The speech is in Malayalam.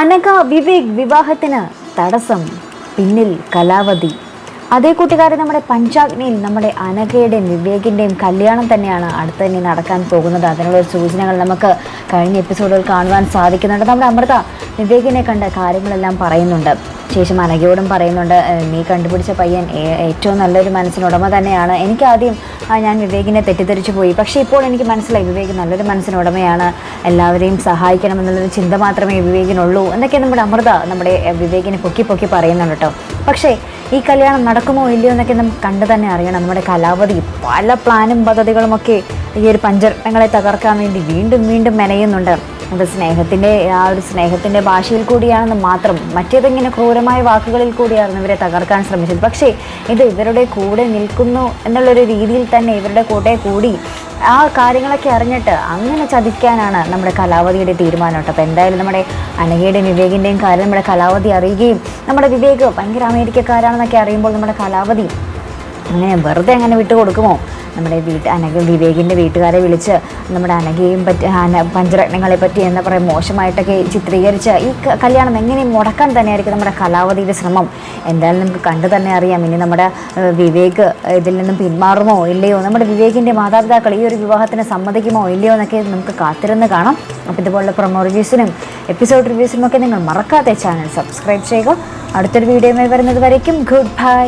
അനഘ വിവേക് വിവാഹത്തിന് തടസ്സം പിന്നിൽ കലാവതി അതേ കൂട്ടുകാരെ നമ്മുടെ പഞ്ചാഗ്നിയിൽ നമ്മുടെ അനഘയുടെയും വിവേകിന്റെയും കല്യാണം തന്നെയാണ് അടുത്ത് ഇനി നടക്കാൻ പോകുന്നത്. അതിനുള്ള സൂചനകൾ നമുക്ക് കഴിഞ്ഞ എപ്പിസോഡുകൾ കാണുവാൻ സാധിക്കുന്നുണ്ട്. നമ്മുടെ അമൃത വിവേകിനെ കണ്ട കാര്യങ്ങളെല്ലാം പറയുന്നുണ്ട്. ശേഷം അനഘയോടും പറയുന്നുണ്ട് നീ കണ്ടുപിടിച്ച പയ്യൻ ഏറ്റവും നല്ലൊരു മനസ്സിനുടമ തന്നെയാണ്. എനിക്ക് ആദ്യം ആ, ഞാൻ വിവേകിനെ തെറ്റിദ്ധരിച്ചു പോയി. പക്ഷേ ഇപ്പോൾ എനിക്ക് മനസ്സിലായി വിവേക് നല്ലൊരു മനസ്സിനുടമയാണ്. എല്ലാവരെയും സഹായിക്കണം എന്നുള്ളൊരു ചിന്ത മാത്രമേ വിവേകിനുള്ളൂ എന്നൊക്കെ നമ്മുടെ അമൃത നമ്മുടെ വിവേകിനെ പൊക്കി പൊക്കി പറയുന്നുണ്ട് കേട്ടോ. പക്ഷേ ഈ കല്യാണം നടക്കുമോ ഇല്ലയോ എന്നൊക്കെ നമുക്ക് കണ്ടു തന്നെ അറിയണം. നമ്മുടെ കലാപതി പല പ്ലാനും പദ്ധതികളുമൊക്കെ ഈ ഒരു പഞ്ചരത്നങ്ങളെ തകർക്കാൻ വേണ്ടി വീണ്ടും വീണ്ടും മെനയുന്നുണ്ട്. അത് സ്നേഹത്തിന്റെ ആ ഒരു സ്നേഹത്തിന്റെ ഭാഷയിൽ കൂടിയാണെന്ന് മാത്രം മറ്റേതെങ്ങനെ ക്രൂരമായ വാക്കുകളിൽ കൂടിയായിരുന്നു ഇവരെ തകർക്കാൻ ശ്രമിച്ചത്. പക്ഷേ ഇത് ഇവരുടെ കൂടെ നിൽക്കുന്നു എന്നുള്ളൊരു രീതിയിൽ തന്നെ ഇവരുടെ കൂടെ കൂടി ആ കാര്യങ്ങളൊക്കെ അറിഞ്ഞിട്ട് അങ്ങനെ ചതിക്കാനാണ് നമ്മുടെ കലാവതിയുടെ തീരുമാനം കേട്ടോ അപ്പോൾ എന്തായാലും നമ്മുടെ അനഘയുടെയും വിവേകിന്റെയും കാര്യം നമ്മുടെ കലാവതി അറിയുകയും നമ്മുടെ വിവേക് ഭയങ്കര അമേരിക്കക്കാരാണെന്നൊക്കെ അറിയുമ്പോൾ നമ്മുടെ കലാവതി അങ്ങനെ വെറുതെ അങ്ങനെ വിട്ടു കൊടുക്കുമോ നമ്മുടെ വീട്ട് അനഘ വിവേകിന്റെ വീട്ടുകാരെ വിളിച്ച് നമ്മുടെ അനഘയും പറ്റി അന പഞ്ചരത്നങ്ങളെ പറ്റി എന്താ പറയുക മോശമായിട്ടൊക്കെ ചിത്രീകരിച്ച് ഈ കല്യാണം എങ്ങനെ മുടക്കാൻ തന്നെയായിരിക്കും നമ്മുടെ കലാവതിയുടെ ശ്രമം. എന്തായാലും നമുക്ക് കണ്ടു തന്നെ അറിയാം. ഇനി നമ്മുടെ വിവേക് ഇതിൽ നിന്നും പിന്മാറുമോ ഇല്ലയോ? നമ്മുടെ വിവേകിന്റെ മാതാപിതാക്കൾ ഈ ഒരു വിവാഹത്തിന് സമ്മതിക്കുമോ ഇല്ലയോ എന്നൊക്കെ നമുക്ക് കാത്തിരുന്ന് കാണാം. അപ്പോൾ ഇതുപോലുള്ള പ്രൊമോ റിവ്യൂസിനും എപ്പിസോഡ് റിവ്യൂസിനും ഒക്കെ നിങ്ങൾ മറക്കാതെ ചാനൽ സബ്സ്ക്രൈബ് ചെയ്യുക. അടുത്തൊരു വീഡിയോയുമായി വരുന്നത് വരയ്ക്കും. Good bye